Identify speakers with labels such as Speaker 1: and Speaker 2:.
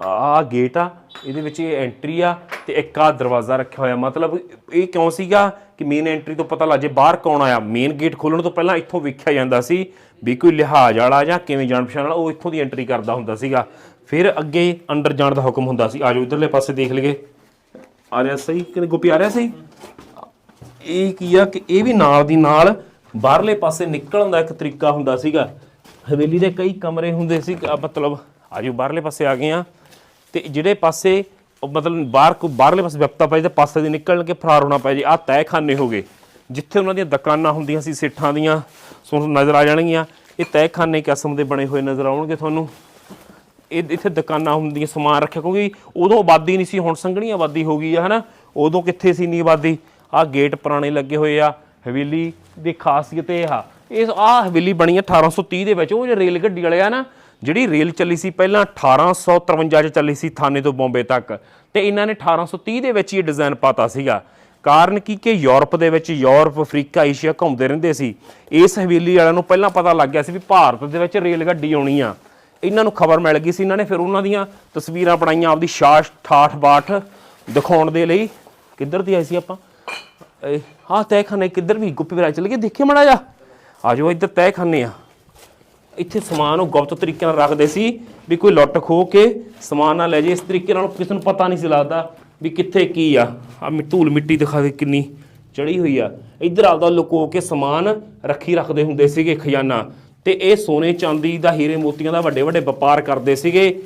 Speaker 1: ਆ ਗੇਟ ਆ, ਇਹਦੇ ਵਿੱਚ ਇਹ ਐਂਟਰੀ ਆ ਤੇ ਇੱਕ ਆ ਦਰਵਾਜ਼ਾ ਰੱਖਿਆ ਹੋਇਆ। ਮਤਲਬ ਇਹ ਕਿਉਂ ਸੀਗਾ ਕਿ ਮੇਨ ਐਂਟਰੀ ਤੋਂ ਪਤਾ ਲੱਜੇ ਬਾਹਰ ਕੌਣ ਆਇਆ? ਮੇਨ ਗੇਟ ਖੋਲਣ ਤੋਂ ਪਹਿਲਾਂ ਇੱਥੋਂ ਵੇਖਿਆ ਜਾਂਦਾ ਸੀ ਵੀ ਕੋਈ ਲਿਹਾਜ਼ ਵਾਲਾ ਜਾਂ ਕਿਵੇਂ ਜਾਣ ਪਛਾਣ ਵਾਲਾ, ਉਹ ਇੱਥੋਂ ਦੀ ਐਂਟਰੀ ਕਰਦਾ ਹੁੰਦਾ ਸੀਗਾ। ਫਿਰ ਅੱਗੇ ਅੰਡਰ ਜਾਣ ਦਾ ਹੁਕਮ ਹੁੰਦਾ ਸੀ। ਆਜੋ ਇਧਰਲੇ ਪਾਸੇ ਦੇਖ ਲਈਏ। ਆ ਰਿਹਾ ਸਹੀ ਕਿ ਗੋਪੀ, ਆ ਰਿਹਾ ਸਹੀ? ਇਹ ਕੀ ਆ ਕਿ ਇਹ ਵੀ ਨਾਲ ਦੀ ਨਾਲ ਬਾਹਰਲੇ ਪਾਸੇ ਨਿਕਲਣ ਦਾ ਇੱਕ ਤਰੀਕਾ ਹੁੰਦਾ ਸੀਗਾ। ਹਵੇਲੀ ਦੇ ਕਈ ਕਮਰੇ ਹੁੰਦੇ ਸੀ ਆ ਮਤਲਬ ਆਜੋ ਬਾਹਰਲੇ ਪਾਸੇ ਆ ਗਏ ਆ। ਤੇ ਜਿਹੜੇ ਪਾਸੇ ਮਤਲਬ ਬਾਹਰ ਕੋ ਬਾਹਰਲੇ ਪਾਸੇ ਵਿਪਤਾ ਪੈ ਤੇ ਪਾਸੇ ਦੀ ਨਿਕਲਣ ਕੇ ਫਰਾਰ ਹੋਣਾ ਪੈ ਜੇ। ਆ ਤੈਖਾਨੇ ਹੋ ਗਏ, ਜਿੱਥੇ ਉਹਨਾਂ ਦੀਆਂ ਦੁਕਾਨਾਂ ਹੁੰਦੀਆਂ ਸੀ, ਸੇਠਾਂ ਦੀਆਂ, ਸੋ ਨਜ਼ਰ ਆ ਜਾਣਗੀਆਂ। ਇਹ ਤੈਖਾਨੇ ਕਿਸਮ ਦੇ ਬਣੇ ਹੋਏ ਨਜ਼ਰ ਆਉਣਗੇ ਤੁਹਾਨੂੰ। ਇਹ ਇੱਥੇ ਦੁਕਾਨਾਂ ਹੁੰਦੀਆਂ, ਸਮਾਨ ਰੱਖਿਆ, ਕਿਉਂਕਿ ਉਦੋਂ ਆਬਾਦੀ ਨਹੀਂ ਸੀ, ਹੁਣ ਸੰਘਣੀ ਆਬਾਦੀ ਹੋ ਗਈ ਆ, ਹਨਾ? ਉਦੋਂ ਕਿੱਥੇ ਸੀ ਨੀ ਆਬਾਦੀ? ਆ ਗੇਟ ਪੁਰਾਣੇ ਲੱਗੇ ਹੋਏ ਆ, ਹਵੇਲੀ ਦੀ ਖਾਸੀਅਤ ਇਹ ਆ। ਇਸ ਆ ਹਵੇਲੀ ਬਣੀ ਆ 1830 ਦੇ ਵਿੱਚ, ਉਹ ਜਿਹੜੇ ਰੇਲ ਗੱਡੀ ਵਾਲੇ ਆ ਨਾ ਜਿਹੜੀ ਰੇਲ ਚੱਲੀ ਸੀ ਪਹਿਲਾਂ 1853 ਚ ਚੱਲੀ ਸੀ ਥਾਣੇ ਤੋਂ ਬੰਬੇ ਤੱਕ, ਤੇ ਇਹਨਾਂ ਨੇ 1830 ਦੇ ਵਿੱਚ ਹੀ ਇਹ ਡਿਜ਼ਾਈਨ ਪਾਤਾ ਸੀਗਾ। ਕਾਰਨ ਕੀ ਕਿ ਯੂਰਪ ਦੇ ਵਿੱਚ ਯੂਰਪ, ਅਫਰੀਕਾ, ਏਸ਼ੀਆ ਘੁੰਮਦੇ ਰਹਿੰਦੇ ਸੀ। ਇਸ ਹਵੇਲੀ ਵਾਲਿਆਂ ਨੂੰ ਪਹਿਲਾਂ ਪਤਾ ਲੱਗ ਗਿਆ ਸੀ ਵੀ ਭਾਰਤ ਦੇ ਵਿੱਚ ਰੇਲ ਗੱਡੀ ਆਉਣੀ ਆ। ਇਹਨਾਂ ਨੂੰ ਖਬਰ ਮਿਲ ਗਈ ਸੀ, ਇਹਨਾਂ ਨੇ ਫਿਰ ਉਹਨਾਂ ਦੀਆਂ ਤਸਵੀਰਾਂ ਬਣਾਈਆਂ ਆਪਦੀ ਸ਼ਾਸ਼, ਠਾਠ, ਬਾਠ ਦਿਖਾਉਣ ਦੇ ਲਈ। ਕਿੱਧਰ ਦੀ ਆਈ ਸੀ ਆਪਾਂ? ਇਹ ਹਾਂ ਤੈਖਾਨੇ ਕਿੱਧਰ ਵੀ, ਗੁੱਪੀ ਵਿਰਾ ਚਲ ਗਏ ਦੇਖੇ ਮੜਾ ਜਾ ਆ ਜਾਓ, ਇੱਧਰ ਤੈਖਾਨੇ ਆ। ਇੱਥੇ ਸਮਾਨ ਉਹ ਗੁਪਤ ਤਰੀਕੇ ਨਾਲ ਰੱਖਦੇ ਸੀ ਵੀ ਕੋਈ ਲੁੱਟ ਖੋ ਕੇ ਸਮਾਨ ਨਾ ਲੈ ਜੇ ਇਸ ਤਰੀਕੇ ਨਾਲ ਕਿਸੇ ਨੂੰ ਪਤਾ ਨਹੀਂ ਸੀ ਲੱਗਦਾ ਵੀ ਕਿੱਥੇ ਕੀ ਆ। ਆ ਧੂਲ ਮਿੱਟੀ ਦਿਖਾ ਦੇ ਕਿੰਨੀ ਚੜੀ ਹੋਈ ਆ। ਇੱਧਰ ਆਪਦਾ ਲੁਕੋ ਕੇ ਸਮਾਨ ਰੱਖੀ ਰੱਖਦੇ ਹੁੰਦੇ ਸੀਗੇ ਖਜ਼ਾਨਾ। ਤੇ ਇਹ ਸੋਨੇ ਚਾਂਦੀ ਦਾ, ਹੀਰੇ ਮੋਤੀਆਂ ਦਾ ਵੱਡੇ ਵੱਡੇ ਵਪਾਰ ਕਰਦੇ ਸੀਗੇ।